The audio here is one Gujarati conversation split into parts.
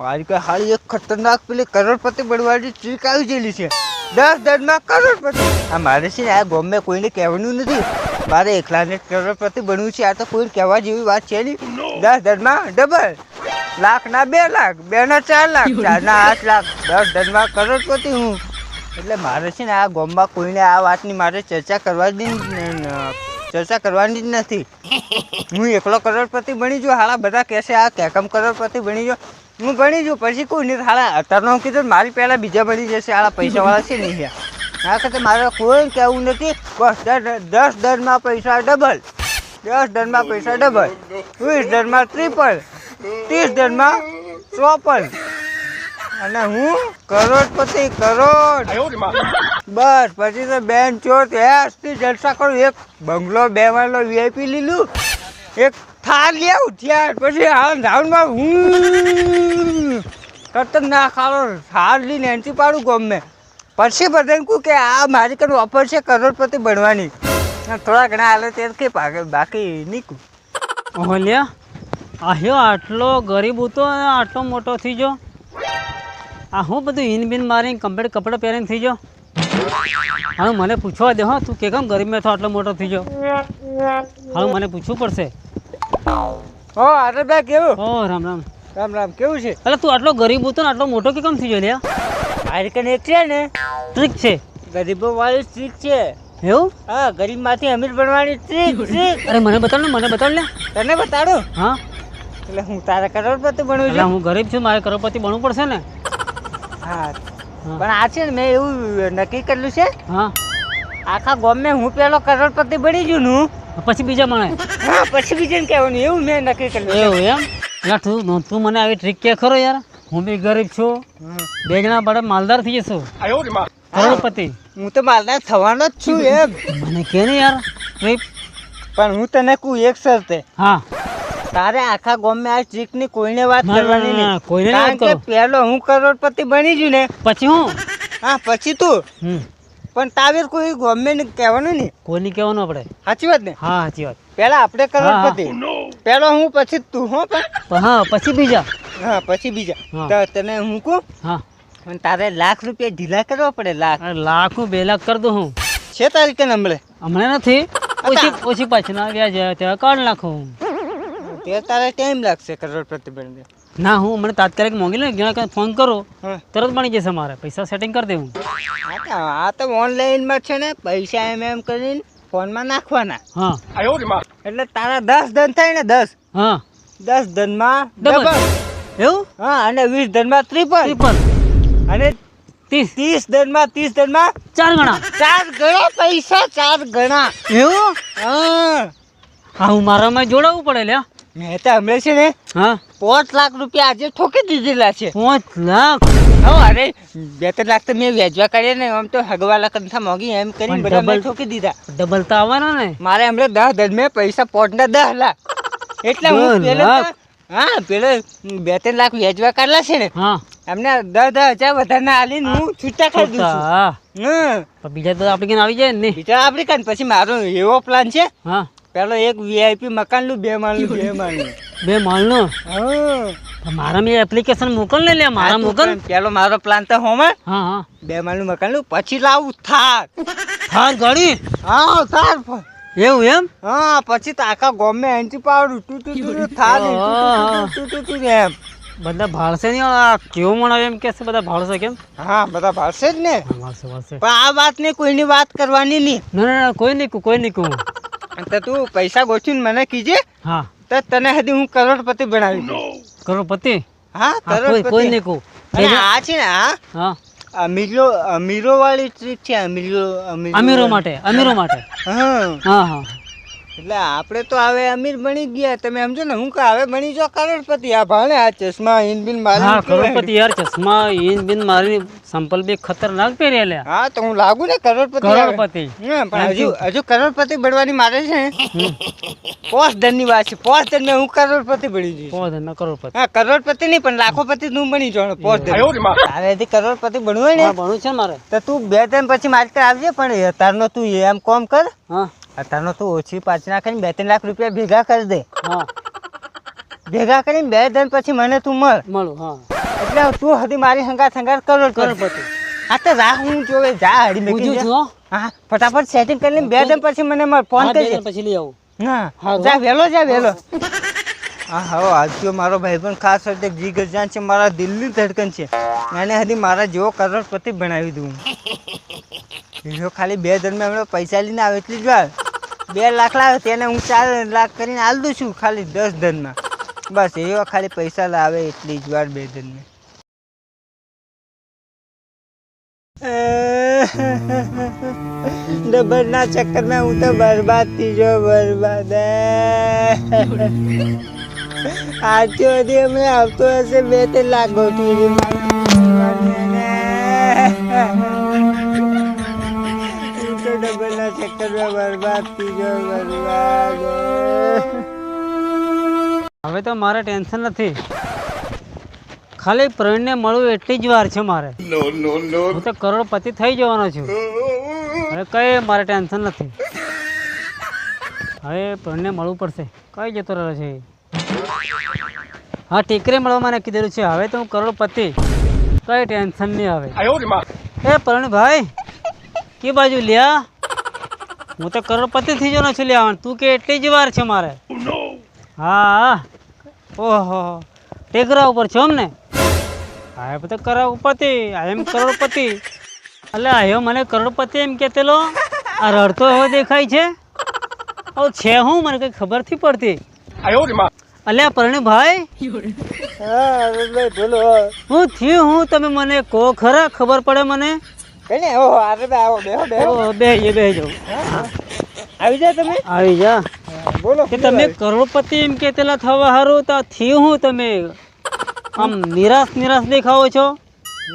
મારી કઈ હાળી એક ખતરનાક પેલી કરોડપતિ બનવાની ટ્રીક આવી ગયેલી છે. દસ દરમાં કરોડપતિ. આ મારે છે ને આ ગોમે કોઈને કહેવાનું નથી. મારે એકલાને કરોડપતિ બનવું છે આ તો કોઈને કહેવા જેવી વાત છે નહીં. દસ દરમાં ડબલ. લાખ ના બે લાખ બે ના ચાર લાખ ચાર ના આઠ લાખ. દસ દરમાં કરોડપતિ હું. એટલે મારે છે ને આ ગોમમાં કોઈને આ વાતની મારે ચર્ચા કરવાની ચર્ચા કરવાની જ નથી. હું એકલો કરોડપતિ બની જો હાલા બધા કહેશે આ કેકમ કરોડપતિ બની જો હું ભણી છું પછી કોઈ નહીં હાલા અત્યારનો હું કીધું મારી પહેલાં બીજા બની જશે હાલા પૈસાવાળા છે નહીં આ વખતે મારે કોઈ કહેવું નથી બસ દસ દરમાં પૈસા ડબલ દસ દરમાં પૈસા ડબલ વીસ દરમાં ત્રિપલ ત્રીસ દરમાં ચોપન. અને હું કરોડપતિ કરોડ. બસ પછી તો બેન ચોર ત્યાંથી જલસા કરું એક બંગલો બે વાળો વીઆઈપી લીધું એક થાર લેવું ત્યાં પછી આ રાઉન્ડમાં હું ના ખાલો હાર લઈને એન્ટ્રી પાડું ગમે પછી બધાને કહું કે આ મારી કન ઓફર છે કરોડપતિ બનવાની. થોડા ઘણા હાલે તે કે બાકી નીકળું ઓલ્યા આહ્યો આટલો ગરીબ હતો આટલો મોટો થઈ ગયો. આ હું બધું ઈન બીન મારીને કમ્પ્લીટ કપડાં પહેરીને થઈ ગયો? હવે મને પૂછવા દે, હો, તું કે કેમ ગરીબ મેં તો આટલો મોટો થઈ ગયો? હવે મને પૂછવું પડશે. અરે બે કેવું? ઓ રામ રામ. રામ રામ કેવું છે? એટલે તું આટલો ગરીબ હતો ને આટલો મોટો કે કેમ થઈ ગયો લ્યા? મારી કન એક છે ને? ટ્રીક છે. ગરીબો વાળી ટ્રીક છે. એવું? હા ગરીબમાંથી અમીર બનવાની ટ્રીક ટ્રીક અરે મને બતાડ ને મને બતાડ લે તને બતાડું? હા? એટલે હું તારા કરોડપતિ બનવું છું. હું ગરીબ છું મારે કરોડપતિ બનવું પડશે ને. હા. પણ આ છે ને મેં એવું નક્કી કરેલું છે. હા. આખા ગામમાં હું પેલો કરોડપતિ બની ગયું ને. પછી બીજા માણે? હા પછી બીજાને કહેવાનું એવું મેં નક્કી કર્યું. એવું એમ? એટલે તું તું મને આવી ટ્રીક કે ખરો યાર? હું બી ગરીબ છું. બે જણા બડે માલદાર થઈ જશું કરોડપતિ. હું તો માલદાર થવાનો જ છું એમ. મને કે ને યાર ટ્રીપ પણ હું તને કહું એક શરતે. હા. તારે આખા ગામમાં આ ટ્રીકની કોઈને વાત કરવાની ના, નહીં. કોઈને કારણ વાત કે કરો. પેલો હું કરોડપતિ બની ગયું ને. પછી હું? હા પછી તું. હમ. પણ તાવેર કોઈ ગવર્મેન્ટ કહેવાનું ને કોઈને કહેવાનું આપણે? સાચી વાત ને? હા સાચી વાત. પેલા આપણે કરોડપતિ. પહેલો હું પછી તું હો પણ. હા પછી બીજા. હા પછી બીજા. હા. તો તને હું કહું? હા. પણ તારે લાખ રૂપિયા ઢીલા કરવા પડે લાખ. લાખ હું બે લાખ કરી દઉં હું. છે તારી કે હમણે હમણાં નથી. ઓછી ઓછી ના વ્યાજ ત્યાં કાઢ નાખું. હું તે તારે ટાઈમ લાગશે કરોડપતિ બનને. ના હું મને તાત્કાલિક મોંઘી લે ઘણા ફોન કરો હા. તરત બની જશે મારે પૈસા સેટિંગ કરી દેવું. આ તો આ તો ઓનલાઈનમાં છે ને પૈસા એમ એમ કરીને ફોનમાં નાખવાના. હા. એટલે તારા દસ ધન થાય ને દસ. હા. દસ ધનમાં. ડબલ એવું? હા અને વીસ ધનમાં ત્રિપલ ત્રિપલ અને ત્રીસ. ત્રીસ ધનમાં ત્રીસ ધનમાં ચાર ગણા. ચાર ગણા પૈસા ચાર ગણા. એવું? હા. હા હું મારામાં જોડાવવું પડે લ્યા. મેં તો હમણાં છે ને હા? પાંચ લાખ રૂપિયા આજે ઠોકી દીધેલા છે. પાંચ લાખ? હા અરે બે ત્રણ લાખ તો મેં વેચવા કર્યા ને આમ તો હગવાલા કંથા મોગી એમ કરીને બધા મેં ઠોકી દીધા. ડબલ તો આવવાના ને. મારે હમણાં દસ દસ મેં પૈસા પોટના દસ લાખ. એટલે હું પેલો હા પેલો બે ત્રણ લાખ વેચવા કાઢલા છે ને. હા. એમને દસ દસ હજાર વધારે આલીને હું છૂટા કરી દઉં છું. હા. બીજા તો આપણે આવી જાય ને. બીજા આપણી કાન પછી મારો એવો પ્લાન છે. હા. પેલો એક વીઆઈપી મકાન લું બે માળનું બે માળનું. બે માલનો હા. મારા મેં એપ્લિકેશન મોકલ ને લે મારા મોકલ. પેલો મારો પ્લાન તો હોમે હા. હા બે માળનું મકાન લું પછી લાવું થાર થાર ગાડી હા થાર એવું એમ? હા પછી તો આખા ગોમે એન્ટ્રી પાવડું તું ટુ ટુ તું થાર ટુ ટુ તું એમ. બધા ભાળશે નહીં આ? કેવું મણાવે એમ કે છે બધા ભાળશે કેમ? હા બધા ભાળશે જ ને. ભાળશે ભાળશે. પણ આ વાત ને કોઈની વાત કરવાની નહીં. ના ના કોઈ નહીં કોઈ નહીં કહું તો તું પૈસા ગોઠવીને મને કીજે હા. તો તને હદી હું કરોડપતિ બનાવી દઉં કરોડપતિ? હા કરોડપતિ કોઈ નહીં કહું. અને આ છે ને હા? અમીરો અમીરો વાળી ટ્રીક છે અમીરો અમીરો માટે અમીરો માટે. હા. હા હા. એટલે આપણે તો હવે અમીર બની ગયા. તમે સમજો ને હું કે હવે બની જો કરોડપતિ આ ભાણે આ ચશ્મા ઇનબિન બિન હા કરોડપતિ યાર ચશ્મા ઇનબિન મારી સંપલ બી ખતરનાક પહેરે લે હા તો હું લાગુ ને કરોડપતિ. કરોડપતિ. હા, પણ હજુ હજુ કરોડપતિ બનવાની મારે છે. ને પોસ્ટ ધનની વાત છે. પોસ ધન હું કરોડપતિ બની જઈશ. પોસ ધન કરોડપતિ. હા કરોડપતિ નહીં પણ લાખોપતિ તું બની જાઉં. પોસ ધન. તારેથી કરોડપતિ બનવું હોય ને ભણવું છે મારે. તો તું બે ત્રણ પછી મારી આવજે પણ અત્યારનો તું એમ કોમ કર. હા. અત્યારનો તું ઓછી પાછી નાખીને બે ત્રણ લાખ રૂપિયા ભેગા કરી દે. હા. ભેગા કરીને બે દિન પછી મને તું મળ. મળું હા. એટલે તું હજી મારી હંગાત હંગાત કરોડ કરોડ કરોડપતિ હા તો રાહ હું જોવે જા હડી મેકી જા. હો. ફટાફટ સેટિંગ કરીને બે દિન પછી મને મળ. ફોન કરજે. પછી લઈ આવું. હા, જા વેલો જા વેલો. હા. આજ તો મારો ભાઈ પણ ખાસ રીતે જીગર ગજાન છે મારા દિલની ધડકન છે. એને હજી મારા જેવો કરોડપતિ બનાવી દઉં. બીજો ખાલી બે ધર્મે હમણાં પૈસા લઈને આવે એટલી જ વાર. બે લાખ લાવે તેને હું ચાર લાખ કરીને દઉં છું, ખાલી દસ ધનમાં. બસ એવા ખાલી પૈસા લાવે એટલી જ વાર બે દિનમાં ડબલના ચક્કરમાં હું તો બરબાદ થઈ જો બરબાદ આજથી અમે આવતો હશે બે તે લાખ ગોઠવી બરબાદ બરબાદ હવે તો મારે ટેન્શન નથી. ખાલી પ્રવીણને મળવું એટલી જ વાર છે મારે. હું તો કરોડપતિ થઈ જવાનો છું. હવે કઈ મારે ટેન્શન નથી. હવે પ્રવીણને મળવું પડશે. કઈ જતો રહ્યો છે? હા ટીકરે મળવા મને કીધેલું છે. હવે તો હું કરોડપતિ. કઈ ટેન્શન નહીં આવે. એ પ્રવીણભાઈ કે બાજુ લ્યા? હું તો કરોડપતિ થઈ જવાનો છું લેવાનું તું કે એટલી જ વાર છે મારે? હા. ઓહો. ટેકરા ઉપર છો એમ ને હા એ બધા કરોડપતિ. એમ કરોડપતિ. એટલે આયો મને કરોડપતિ એમ કહેતેલો? આ રડતો એવો દેખાય છે? ઓ છે હું? મને કઈ ખબર નથી પડતી. અલ્યા પરણીભાઈ ભાઈ? હું થયું હું? તમે મને કહો ખરા? ખબર પડે મને? આવો બેહો બેહો. ઓ બે આવી જાય તમે? આવી જા. બોલો. કે તમે કરોડપતિ એમ કહેતેલા થવા હારું તો થયું હું તમે? આમ નિરાશ નિરાશ દેખાવો છો?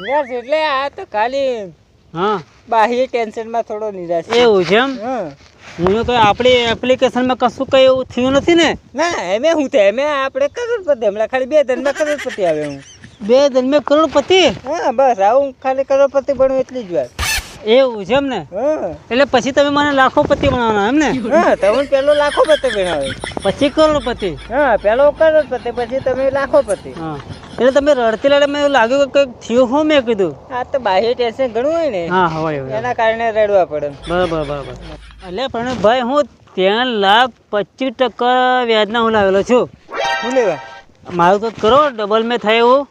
નિરાશ એટલે આ તો ખાલી હા. બાહ્ય ટેન્શનમાં થોડો નિરાશ. એવું છે એમ? હા. હું કઈ આપણી એપ્લિકેશનમાં કશું કઈ એવું થયું નથી ને? ના એમે હું તો એમે આપણે કરોડપતિ હમણાં ખાલી બે ધનમાં કરોડપતિ આવે હું. બે દિન મેં કરોડપતિ. હા બસ આવું ખાલી કરોડપતિ બનવું એટલી જ વાર એવું છે એમ ને? એટલે પછી તમે મને લાખોપતિ બનાવવાના એમ ને? હા તમે પેલો લાખોપતિ બનાવ્યો પછી કરોડપતિ? હા પેલો કરોડપતિ પછી તમે લાખોપતિ. હા. એટલે તમે રડતી લાડે મને લાગ્યું કે કંઈક થયું હો મેં કીધું? આ તો બાહ્ય ટેન્શન ઘણું હોય ને. હા હોય એના કારણે રડવા પડે. બરાબર બરાબર. એટલે પણ ભાઈ હું ત્રણ લાખ પચીસ ટકા વ્યાજના હું લાવેલો છું. શું લેવા? મારું તો કરો ડબલ મેં થાય એવું.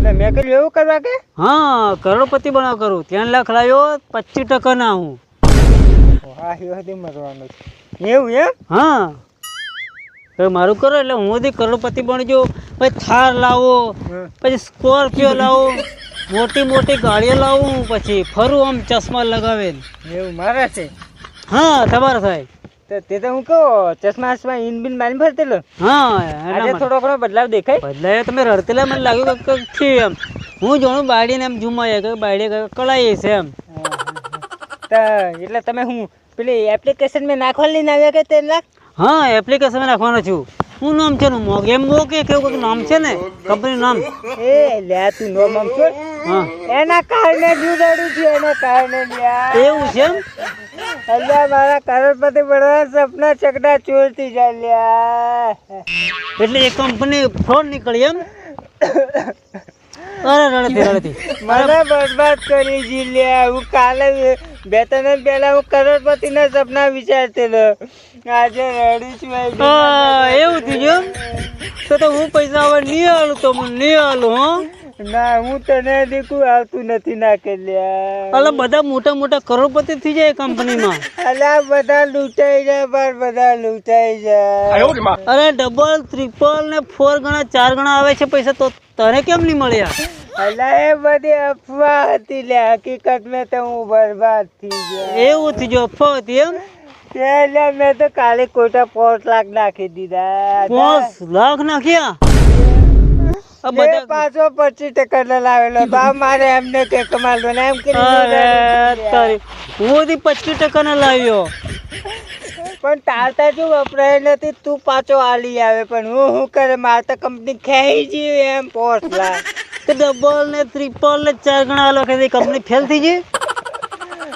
એટલે મેં કહ્યું એવું કરવા કે? હા કરોડપતિ બનાવ કરું. ત્રણ લાખ લાવ્યો પચીસ ટકા ના હું મરવાનું છે. એવું એમ? હા. તો મારું કરો એટલે હું બધી કરોડપતિ બનજો પછી થાર લાવો પછી સ્કોર્પિયો લાવો મોટી મોટી ગાડીઓ લાવું પછી ફરું આમ ચશ્મા લગાવે એવું મારે છે? હા તમારે થાય. તો તે તો હું કહું ચશ્મા ચશ્મા ઇન બિન મારી ભરતેલો. હા આજે થોડો ઘણો બદલાવ દેખાય. બદલાય તમે રડતેલા મને લાગ્યું કે એમ. હું જોણું બાયડીને એમ જુમાય કે છે એમ. એટલે તમે હું પેલી એપ્લિકેશન મેં નાખવા લઈને આવ્યા કે લાખ હા એપ્લિકેશન નાખવાનો છું. શું નામ છે એનું મોગ એમ મોગ કે કેવું કંઈક નામ છે ને કંપની નામ. એ લે તું નો મમ છો હા. એના કારણે જુદાડું છે એના કારણે એવું છે એમ? અલ્યા મારા કરોડપતિ બનવા સપના ચકડા ચોરતી જાય લ્યા એટલે એ કંપની ફ્રોડ નીકળી એમ? અરે રડતી રડતી. મને બરબાદ કરી જી લ્યા હું કાલે બે ત્રણ પહેલા હું કરોડપતિના સપના વિચારતેલો આજે રડી છું એવું થઈ ગયું તો તો હું પૈસા હવે નહીં આલું તો હું નહીં આલું હો. ના હું તને દીકું આવતું નથી ના કર્યા. લ્યા અલા બધા મોટા મોટા કરોડપતિ થઈ જાય કંપનીમાં અલા બધા લૂંટાઈ જાય બાર બધા લૂંટાઈ જાય. અરે ડબલ ત્રિપલ ને ફોર ગણા ચાર ગણા આવે છે પૈસા તો તને કેમ નહીં મળ્યા? અલા એ બધી અફવા હતી લે હકીકત મેં તો હું બરબાદ થઈ ગયો. એવું થઈ ગયું અફવા હતી એમ? એટલે મેં તો કાલે કોટા પાંચ લાખ નાખી દીધા. પાંચ લાખ નાખ્યા? એ પાછો પચીસ ટકા નો લાવેલો. તો આ મારે એમને કે કમાલ ને એમ કે હું પચીસ ટકા ને લાવ્યો. પણ તારતા શું વપરાય નથી? તું પાછો આલી આવે. પણ હું શું કરે? મારે તો કંપની ખેઈ જી એમ લાખ તો ડબલ ને ત્રિપલ ને ચાર ગણા આલો કે કંપની ફેલ થઈ ગઈ?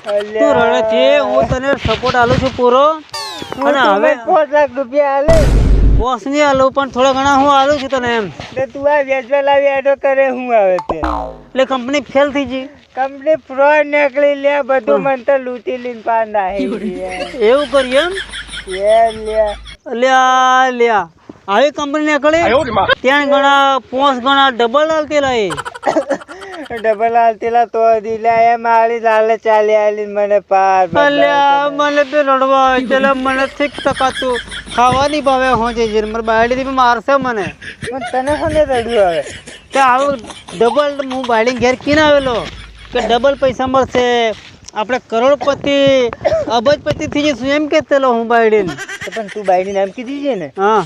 તું રડે છે. હું તને સપોર્ટ આલું છું પૂરો. અને હવે પાંચ લાખ રૂપિયા આલે. પોસ નહીં આલું પણ થોડા ઘણા હું આલું છું તને એમ. એટલે તું આ વેચવા લાવી એડો કરે હું આવે તે એટલે કંપની ફેલ થઈ ગઈ. કંપની ફ્રોડ નીકળી લે બધું મન તો લૂંટી લઈને પાર નાખી એવું કરીએ એમ. લે લે. લ્યા લ્યા. આવી કંપની નીકળી? ત્યાં ઘણા પોસ ઘણા ડબલ આલતેલા એ ડબલ આલતીલા તો દિલા એ મારી લાલે ચાલી આલી મને પાર અલ્યા મને તો રડવા આવે છે. મને ઠીક ટકાતું ખાવાની ભાવે હું જે જીર. મારી બાયડીથી મારશે મને. પણ તને કોને રડ્યું આવે? કે આવું ડબલ હું બાયડી ઘેર કીને આવેલો કે ડબલ પૈસા મળશે. આપણે કરોડપતિ અબજપતિ થઈ જઈશું એમ કહેતેલો હું બાયડીને. પણ તું બાઈની એમ કીધી છે ને? હા.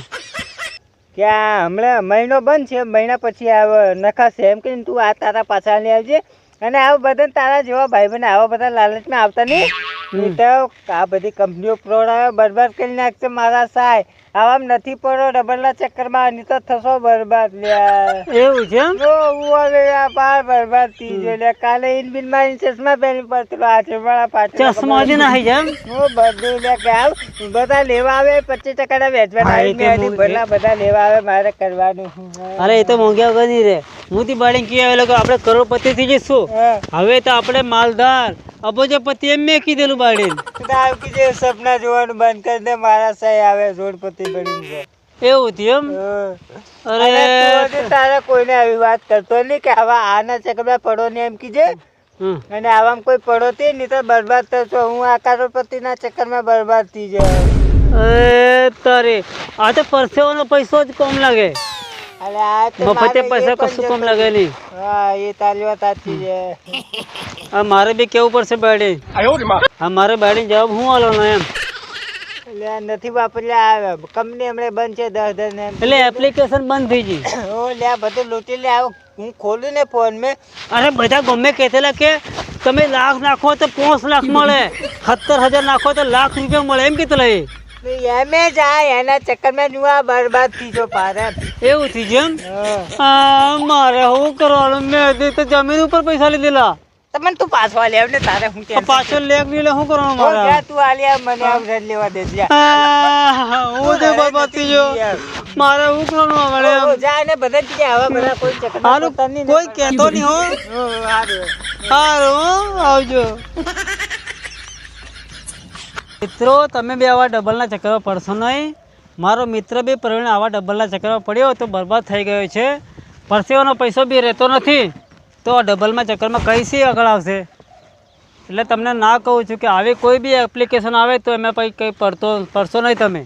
કે આ હમણાં મહિનો બંધ છે, મહિના પછી આ નખાશે. એમ કહીને તું આ તારા પાછા આવજે. અને આવા બધા તારા જેવા ભાઈ બહેન આવા બધા લાલચમાં આવતા નહીં. નહીં તો આ બધી કંપનીઓ ફ્રોડ બરબાદ કરી નાખશે મારા સાય આવામ નથી પડો ડબલના ચક્કરમાં નહીં તો થશો બરબાદ લ્યા. એવું છે જો હું હવે આ પાર બરબાદ થઈ ગયો લ્યા. કાલે ઇન બિન ચશ્મા પહેરી પડતો આજે મારા પાછળ ચશ્મા હજી નાખી જાય એમ? હું બધું લે કે આવ બધા લેવા આવે પચીસ ટકા વેચવા આવી ભલા બધા લેવા આવે મારે કરવાનું અરે એ તો મોંઘ્યા વગર નહીં રે હું થી આવેલો કે આપણે કરોડપતિ થઈ જઈશું હવે તો આપણે માલદાર અબજપતિ એમ મેં કીધેલું બાયડીને આવકી જે સપના જોવાનું બંધ કરી દે મારા સાહે આવે જોડપતિ બની એવું થયું એમ? અરે. તારા કોઈને આવી વાત કરતો નહીં કે આવા આના ચક્કરમાં પડો ને એમ કીજે. અને આવામાં કોઈ પડો તે નહીં તો બરબાદ થશો હું આ કરોડપતિના ચક્કરમાં બરબાદ થઈ જાય અરે તારે આ તો પરસેવાનો પૈસો જ કમ લાગે. મફતે પૈસા કશું કમ જતો હા એ તારી વાત સાચી છે. આ મારે બી કેવું પડશે બાયડી હા મારે બાયડીને જવાબ હું આલવાનો એમ? એટલે નથી વાપર્યા આવે કંપની હમણાં બંધ છે દસ દસ ને એટલે એપ્લિકેશન બંધ થઈ ગઈ. ઓ લે બધું લૂંટી લે આવો હું ખોલું ને ફોન મેં. અરે બધા ગમે કહેતેલા કે તમે લાખ નાખો તો પાંચ લાખ મળે સત્તર હજાર નાખો તો લાખ રૂપિયા મળે એમ કહેતેલા એ. એમે જાય એના ચક્કરમાં હું આ બરબાદ થઈ જો પારે એવું થઈ જેમ મારે શું કરવાનું મેં તો જમીન ઉપર પૈસા લીધેલા. તમને તું પાછો લેવ ને તારે હું કે પાછો નહીં લે શું કરવાનું મારે જા તું આલ્યા મને આમ રદ લેવા દે જા. હું તો બરબાદ થઈ ગયો. મારે શું કરવાનું મારે જા. ને બધા કે આવા બધા કોઈ ચક્કર કોઈ કહેતો નહીં હો. હારું. હો, આવજો. મિત્રો, તમે બી આવા ડબલના ચક્કરમાં પડશો નહીં. મારો મિત્ર બી પ્રવીણ આવા ડબલના ચક્કરમાં પડ્યો તો બરબાદ થઈ ગયો છે. પરસેવાનો પૈસો બી રહેતો નથી. તો આ ડબલમાં ચક્કરમાં કઈ સી આગળ આવશે? એટલે તમને ના કહું છું કે આવી કોઈ બી એપ્લિકેશન આવે તો એમાં પછી કંઈ પડતો પડશો નહીં તમે.